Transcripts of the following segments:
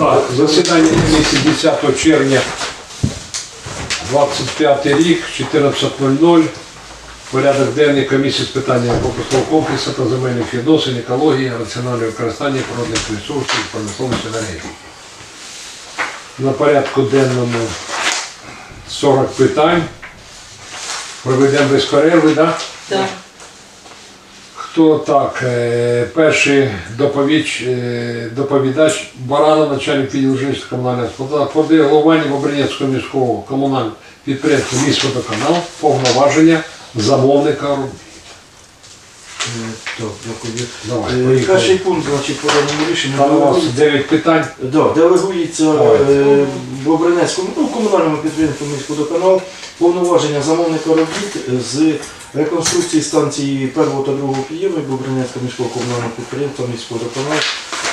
Так, засідання комісії 10 червня 25 рік, 14.00. Порядок денний комісії з питання пропускного комплексу та земельних відносин, екології, раціонального використання природних ресурсів, промисловості енергії. На порядку денному 40 питань. Проведемо без перерви, так? Так. Хто так? е, Перший доповіч, е, доповідач Баранов, начальник житлового комунального господарства, подає головування Бобринецького міського комунального підприємства міського канал повноваження замовника робіт. Е. Давай, поїхали. Перший пункт, значить, по даному рішенню Там у вас делегується- 9 питань. Да, делегується е, Бобринецькому ну, комунальному підприємству міськводоканал повноваження замовника робіт з реконструкції станції першого та другого підйому Бобринецького міського комунального підприємства міськводоканал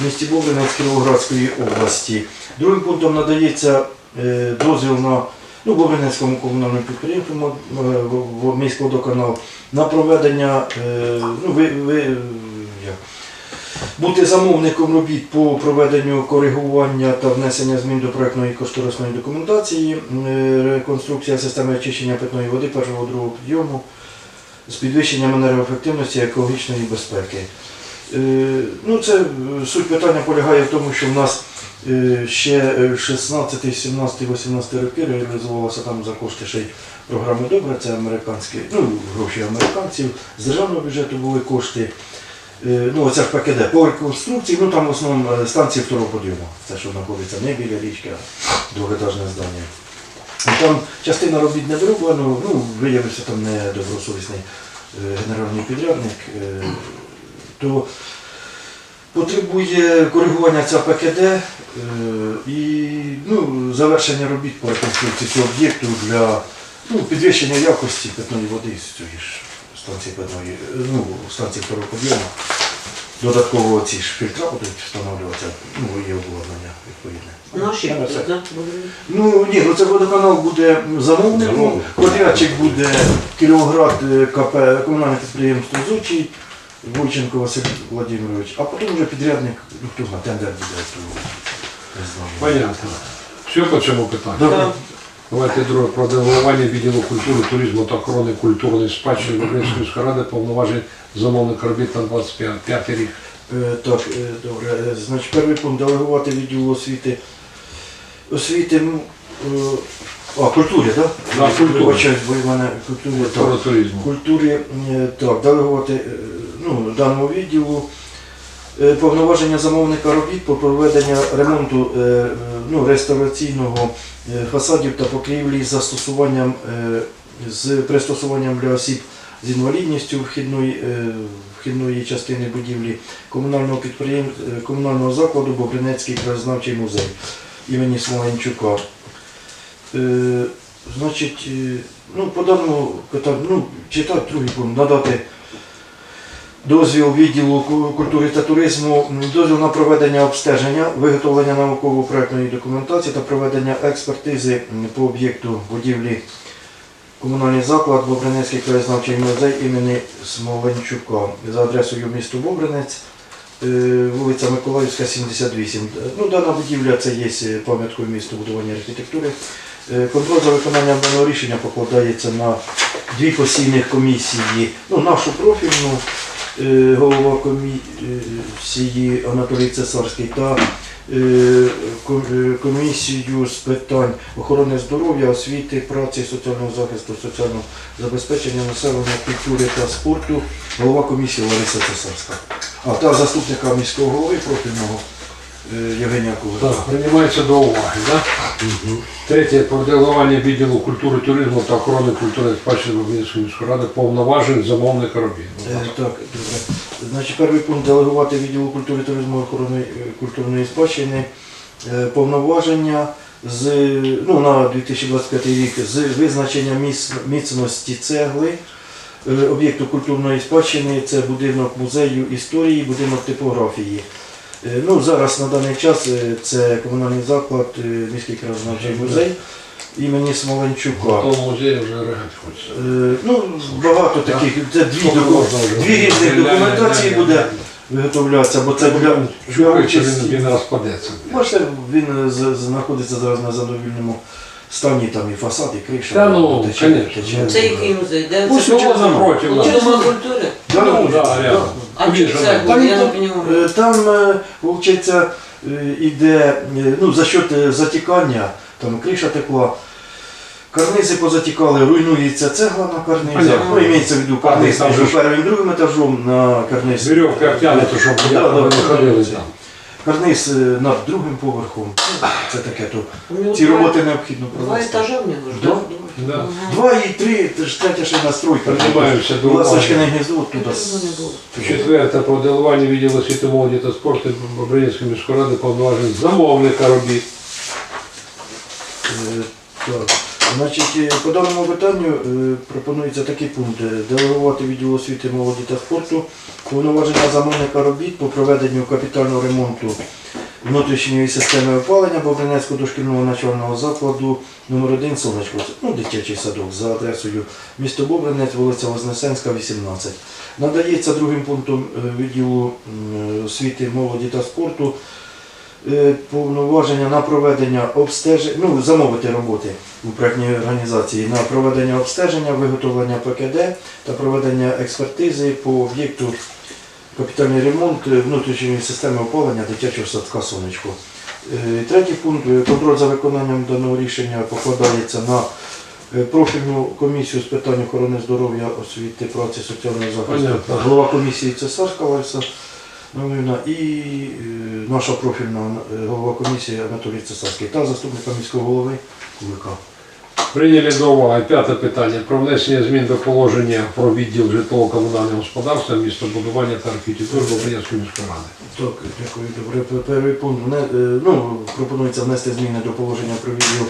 в місті Бобринець Кіровоградської області. Другим пунктом надається е, дозвіл на ну, Бобринецькому комунальному підприємству е, міськводоканал на проведення е, ну, ви, ви, як, бути замовником робіт по проведенню коригування та внесення змін до проектної кошторисної документації, е, реконструкція системи очищення питної води першого другого підйому з підвищенням енергоефективності і екологічної безпеки. Ну, це суть питання полягає в тому, що в нас ще е, 16, 17, 18 роки реалізувалося там за кошти ще й програми Добре, це американські, ну, гроші американців, з державного бюджету були кошти. Е, Ну, оця ж ПКД по реконструкції, ну там в основному е, станції второго подйому. Це що знаходиться не біля річки, а двохетажне здання. Там частина робіт не дороблена, ну, виявився там недобросовісний е, генеральний підрядник, то потребує коригування ця ПКД і ну, завершення робіт по реконструкції цього об'єкту для ну, підвищення якості питної води з цієї ж станції питної, е, ну, станції второго підйому. Додатково ці ж фільтра будуть встановлюватися, ну, є обладнання відповідне. Наші будуть, це- так? Ну ні, ну це водоканал буде замовником, Замовник. подрядчик буде Кіровоград е, КП, комунальне підприємство Зучий, Войченко Василь Владимирович, а потім вже підрядник, ну хто знає, тендер буде. Понятно. Все по цьому питанню. Добре. Так. Давайте друге про делегування відділу культури, туризму та охорони культурної спадщини Бобринської міської ради повноважень замовника робіт на 25 рік. Е, Так, е, добре. Е, Значить, перший пункт делегувати відділу освіти. Освіти, ну, е, а, культурі, так? Да, культурі. Вибачаюсь, бо в мене культурі. Культура так. туризму. культурі е, так, делегувати е, ну, даному відділу е, повноваження замовника робіт по проведення ремонту е, е, ну, реставраційного е, фасадів та покрівлі з застосуванням е, з пристосуванням для осіб з інвалідністю вхідної, е, вхідної частини будівлі комунального підприємства комунального закладу Бобринецький краєзнавчий музей імені Смоленчука. Е, Значить, е, ну, по даному питанню, ну, читати другий пункт, надати дозвіл відділу культури та туризму, дозвіл на проведення обстеження, виготовлення науково-проектної документації та проведення експертизи по об'єкту будівлі комунальний заклад Бобринецький краєзнавчий музей імені Смоленчука за адресою місто Бобринець, е, вулиця Миколаївська, 78. Ну, дана будівля це є пам'яткою міста будування архітектури. Е, Контроль за виконанням даного рішення покладається на дві постійних комісії. Ну, нашу профільну е, голова комісії Анатолій Цесарський та е, ком- е, комісію з питань охорони здоров'я, освіти, праці, соціального захисту, соціального забезпечення населення, культури та спорту, голова комісії Лариса Цесарська. А та заступника міського голови профільного е, Євгенія Кулика. Так, приймається до уваги, так? Третє про делегування відділу культури, туризму та охорони культурної спадщини Бобринської міської ради повноважень замовника робіт. Е. Так, добре. Значить, перший пункт делегувати відділу культури, туризму і охорони е, культурної спадщини е, повноваження з ну, на 2025 рік з визначення міц- міцності цегли е, об'єкту культурної спадщини. Це будинок музею історії, будинок типографії. Е, Ну, зараз на даний час е, це комунальний заклад, е, міський краєзнавчий музей імені Смоленчука. В тому вже хочеться. Ну, багато таких, це дві, дві різних документації буде. виготовлятися, бо це для, для він, участі. він розпадеться. Бачите, він знаходиться зараз на задовільному стані, там і фасад, і криша. Та ну, тече, тече. Це який музей? Де Ось це? напротив, Ну, да. Дома культури? Да, Ну, да. А це не- було? Там, Я не там, розумію. е, там е, виходить, е, іде ну, за счет затікання, там криша текла, карнизи позатікали, руйнується цегла на карнизах. Ну, імеється в виду карниз Там між же першим і другим етажом на карниз. Вірьовка обтягнута, щоб Да, да, не ходили там. Карниз над другим поверхом. Це таке то. Ці роботи необхідно Два провести. етажа в нього ж, Да. так? Да. Два і три, це ж третя ще настройка. Приймаємося до Ласточкине уваги. гніздо туди. Четверте, про делегування відділу освіти, молоді та спорту Бобринської міської ради повноважень замовника робіт. Е, Так. Значить, е, по даному питанню е, пропонується такий пункт. Делегувати відділ освіти, молоді та спорту повноваження замовника робіт по проведенню капітального ремонту внутрішньої системи опалення Бобринецького дошкільного начального закладу номер 1 Сонечко. Ну, дитячий садок за адресою місто Бобринець, вулиця Вознесенська, 18. Надається другим пунктом е, відділу освіти, молоді та спорту повноваження на проведення обстежень, ну, замовити роботи у проєктній організації на проведення обстеження, виготовлення ПКД та проведення експертизи по об'єкту капітальний ремонт е, внутрішньої системи опалення дитячого садка сонечко. Е, Третій пункт е, контроль за виконанням даного рішення покладається на е, профільну комісію з питань охорони здоров'я, освіти, праці, соціального захисту. Голова комісії Цесарська Лариса Новина і е, наша профільна е, голова комісії Анатолій Цесарський та заступника міського голови Кулика. Прийняли до уваги п'яте питання про внесення змін до положення про відділ житлово-комунального господарства, містобудування та архітектури Бобринської міської ради. Так, дякую. Добре. Перший пункт. Е, Ну, пропонується внести зміни до положення про відділ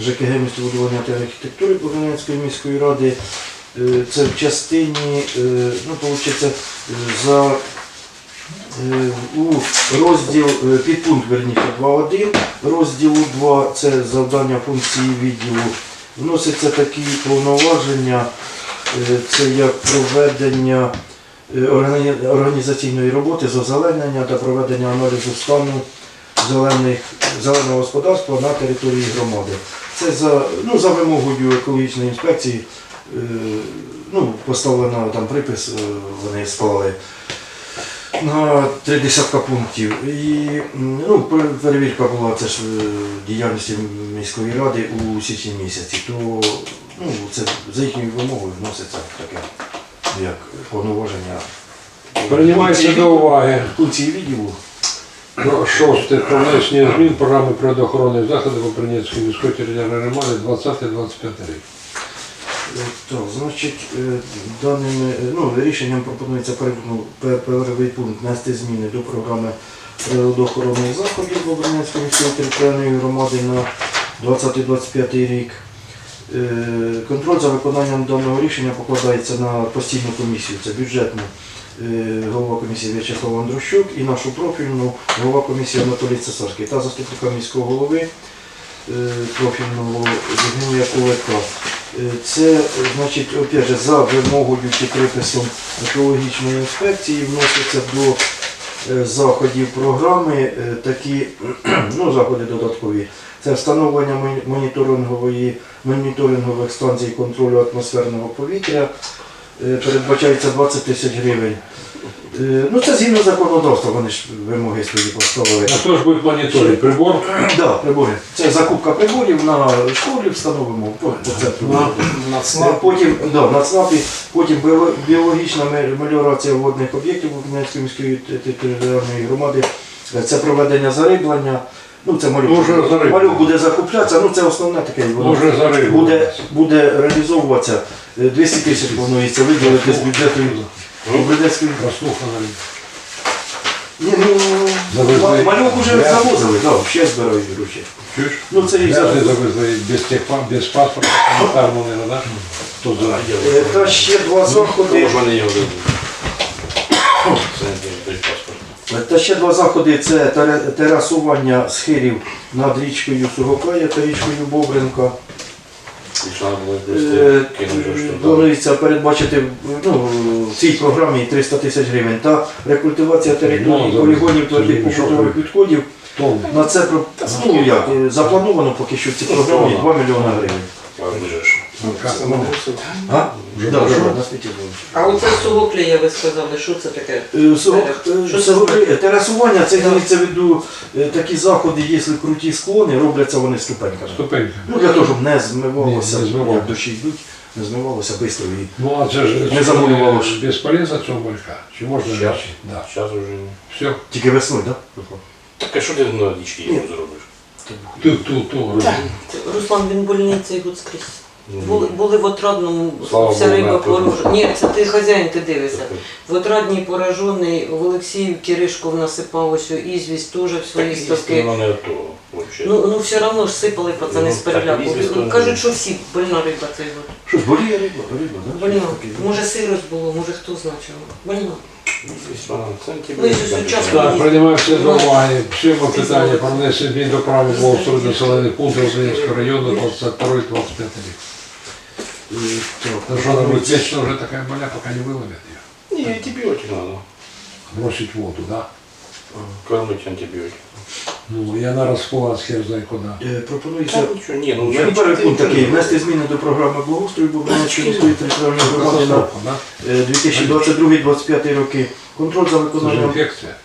ЖКГ містобудування та архітектури Богданської міської ради. Це в частині, ну, виходить, за у розділ е, підпункт верніше 2.1, розділу 2 це завдання функції відділу. Вносяться такі повноваження, е, це як проведення е, організаційної роботи з озеленення та проведення аналізу стану зелених, зеленого господарства на території громади. Це за, ну, за вимогою екологічної інспекції е, ну, поставлено там припис, е, вони склали на три десятка пунктів. І ну, перевірка була це ж е, діяльності міської ради у січні місяці, то ну, це за їхньою вимогою вноситься таке як повноваження. Приймається до уваги Функції відділу. про шосте про внесення змін програми природоохоронних заходів Бобринецької міської територіальної громади 20-25 рік. Е, Так, значить, е, даним е, ну, рішенням пропонується перед- ну, пе- перший пункт внести зміни до програми природоохоронних заходів Бобринецької міської територіальної громади на 20-25 рік. Контроль за виконанням даного рішення покладається на постійну комісію, це бюджетну голова комісії В'ячеслав Андрощук і нашу профільну голова комісії Анатолій Цесарський та заступника міського голови профільного Євгенія Кулика. Е, Це, значить, опять за вимогою чи приписом екологічної інспекції вносяться до е, заходів програми е, такі ну, заходи додаткові. Це встановлення моніторингової, моніторингових станцій контролю атмосферного повітря. Передбачається 20 тисяч гривень. Е, Ну, це згідно законодавства, вони ж вимоги свої поставили. А хто ж буде моніторити? Прибор? Да, прибори. Це закупка приборів на школі встановимо по, по центру. На Е, Потім да, на ЦНАПі, потім біо- біологічна ме- меліорація водних об'єктів Бубнецької міської те- те- територіальної громади. Е, Це проведення зариблення. Ну, це малюк, Може, зариблення. малюк буде закуплятися, ну це основне таке. воно Може. Буде, буде реалізовуватися. Е, 200 тисяч планується виділити з бюджету Прослухано. Ні, ну, Завезли. малюк вже М'ясо. завозили, да, ще збирають гроші. Чуєш? Ну, це і Я зараз. завезли без, техпа- без паспорта, санітарного не надаш? Хто знає? Е, Та ще два заходи. його Це не той паспорт. Та ще два заходи це тере- терасування схилів над річкою Сугокая та річкою Бобринка. Е. Планується передбачити ну, в цій програмі 300 тисяч гривень та рекультивація території Ну, полігонів та ж побутових відходів. На це про- ну, як, е, заплановано поки що в цій програмі 2 мільйони гривень. А вже. Да, да, на світі було. А оце сугоклія ви сказали, що це таке? Е, сорок, е, Що це сорок- значить? Терасування це мається в виду е, такі заходи, якщо круті склони, робляться вони ступеньками. Ступенька. Ну для того, щоб не змивалося, Не- не змивалося. як дощі йдуть, не змивалося швидко і Ну а це ж Не замалювало ж. безполезно цього малька. Чи можна Щас. речі? Да. Зараз вже ні. Все. тільки весною, так? Так а що ти на річці йому зробиш? Ту, ту, ту. Руслан, він больницей год скрізь. Ну, Були, були в отрадному, Слава вся Богу, риба не порожена. Ні, це ти хазяїн, ти дивишся. В отрадній поражений, в Олексіївці Ришков насипав ось у ізвість теж в свої ставки. Воно не то, взагалі. Ну, ну все одно ж сипали пацани Ну, з так, переляку. ізвість, Ну, ну, Кажуть, що всі больна риба цей год. Що ж, боліє риба, риба, да? Больна. Може сирость було, може хто знає чого. Больна. Це антибіотик. Ну, і. Так, приймаємося до уваги. Всіма питання про внесення змін до правил благоустрою населених пунктів Українського району 22-25 рік. Е, так, Ну что, она будет вечно уже такая боля, пока не выловят ее. Ні, антибіотик треба. Бросить в воду, да? Кормить антибіотик. Ну, и она расплылась хер знает куда. е, Пропонується Та нічого, ні, ну Ну, перший пункт такий, внести зміни до програми благоустрою Богданської міської територіальної громади на Катастрофа, да? е, 2022-2025 роки. Контроль за Это же виконанням инфекция.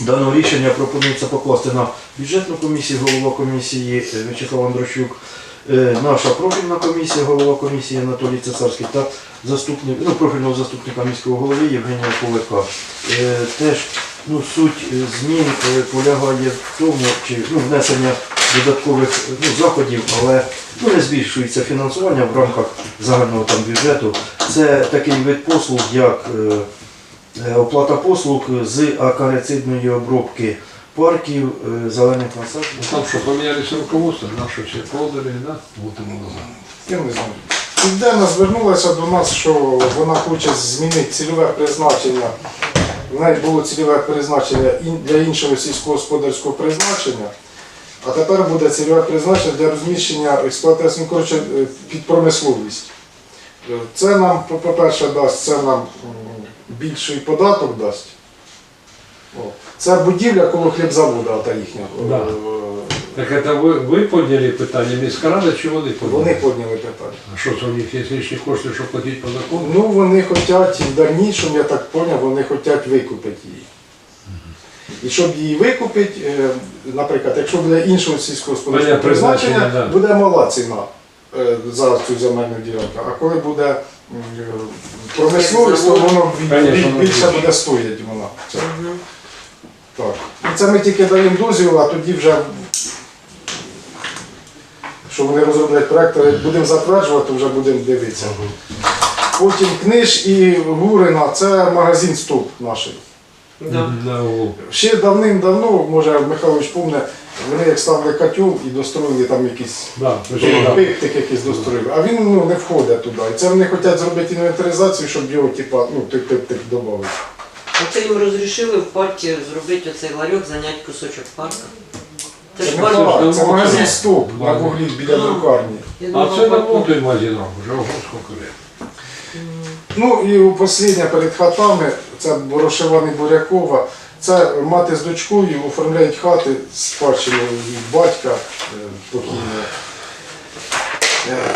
Даного рішення пропонується покласти на бюджетну комісію, голова комісії е, В'ячеслав Андрощук, е, наша профільна комісія, голова комісії Анатолій Цесарський та заступник, ну, профільного заступника міського голови Євгенія Кулика. Е, Теж ну, суть е, змін е, полягає в тому, чи ну, внесення додаткових е, ну, заходів, але ну, не збільшується фінансування в рамках загального там бюджету. Це такий вид послуг, як е, Е, Оплата послуг з акарицидної обробки парків, е, зелених насаджень. Ну там что, поменялись руководство, да, что все продали, да? Вот ему назад. Я не знаю. Південна звернулася до нас, що вона хоче змінити цільове призначення. В неї було цільове призначення для іншого сільськогосподарського призначення, а тепер буде цільове призначення для розміщення експлуатації коротше, е, під промисловість. Е, Це нам, по- по-перше, дасть, це нам більший податок дасть. О. Це будівля коло хлібзаводу, та їхня. Да. Е, Так это вы, вы подняли питання міськрада, чи вони подняли? Вони підняли питання. А що це у них є лишні кошти, щоб платити по закону? Ну, вони хочуть в дальнішому, я так зрозумів, вони хочуть викупити її. І щоб її викупити, е, наприклад, якщо буде іншого сільськогосподарського Понятне призначення, призначення, да. буде мала ціна е, за цю земельну ділянку. А коли буде м, е, промисловість, то воно бі- Конечно, бі- більше воно буде стоїти вона. Це, так. І це ми тільки даємо дозвіл, а тоді вже, що вони розроблять проєкт, як будемо затверджувати, то вже будемо дивитися. Потім книж і Гурина, це магазин Стоп наш. Да. Ще давним-давно, може Михайлович помне, вони як ставили котел і достроїли там якісь Да, точно, якийсь достроїли. А він ну, не входить туди. І це вони хочуть зробити інвентаризацію, щоб його типа, ну, той пиктик додати. Оце їм розрішили в паркі зробити оцей ларьок, зайняти кусочок парка. Це ж Це, парк. парк, це магазин Стоп на вуглі біля друкарні. Я А думала, це парк. давно той магазин вже ого, скільки лет. Ну і останнє перед хатами, це Ворошивани Бурякова. Це мати з дочкою оформляють хати з спадщиною від батька е, покійного.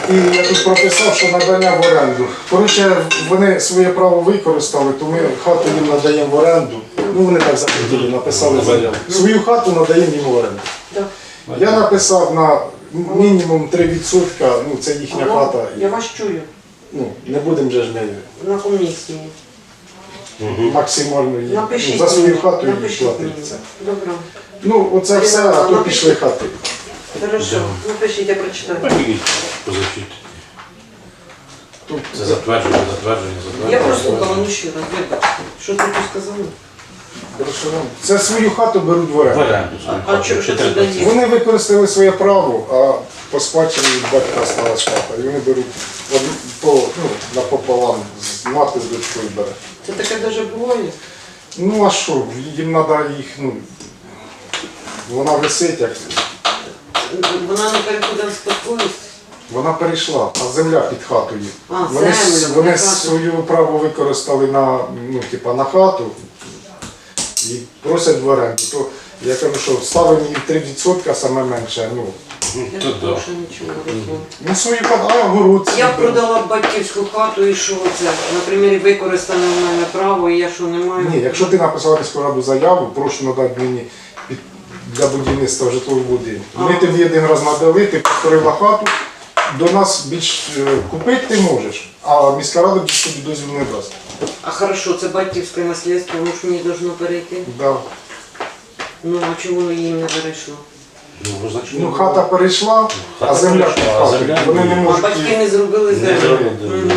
І я тут прописав, що надання в оренду. Коротше, вони своє право використали, то ми хату їм надаємо в оренду. Ну вони так захотіли, написали заяву. Свою хату надаємо їм в оренду. Я написав на мінімум 3%, ну це їхня Алло, хата. Я вас чую Ну, не будемо же ж нею на комісії. максимально їй. Напишіть Ну, за свою мені, хату їй напишіть платити мені. це. Добре. Ну, оце все, а то пішли хати. Хорошо. Напишіть, я прочитаю. Тут Це затвердження, затвердження, Я затвердження. прослухала, ну ще раз, вибачте. Що ти тут сказали? Це свою хату беруть в оренду. оренду А- що- що це дає? Вони використали своє право, а по спадщині від батька сталася хата. І вони беруть од- по, ну, напополам, з мати з дочкою бере. Це таке даже буває. Ну а що, їм треба їх, ну, вона висить як. Вона не переходить в спадковість. Вона перейшла, а земля під хатою. А, Вони, с- землю, вони хату. своє право використали на, ну, типа, на хату і просять в оренду. То я кажу, що ставимо їм 3% саме менше. Ну, Я То да. також нічого не розумію. ну свою хату, а город. Я свій. продала батьківську хату і що це? Наприклад, використане в мене право, і я що не маю? Ні, якщо ти написала міську раду заяву, прошу надати мені для будівництва житлового будинку. Ми тобі один раз надали, ти повторила хату, до нас більш е, купити ти можеш, а міська рада більш тобі дозвіл не дасть. А хорошо, це батьківське наслідство, воно ж мені должно перейти. Да. Ну а чому воно їм не перейшло? Ну. Ну, хата перейшла, а земля під перейшла, а хатою. земля Вони не ні. А можуть. батьки її- не зробили Не землю. зробили, да.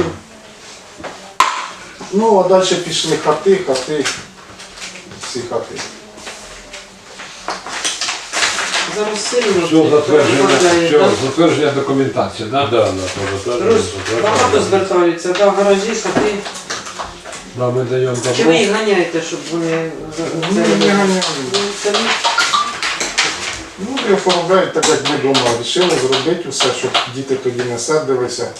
Ну, а далі пішли хати, хати, всі хати. Зараз сильно Все затвердження, все, затвердження документації, Да, да? Роз- Багато звертаються, да, гаражі, хати. Да, ми даємо Чи ви їх ганяєте, щоб вони за- це робили? ганяли. Ну. Ну, і оформляють так, як ми вдома рішили зробити все, щоб діти тоді не сердилися.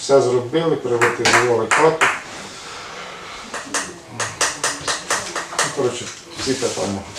Все зробили, приватизували хату. Ну, коротше, всі питання.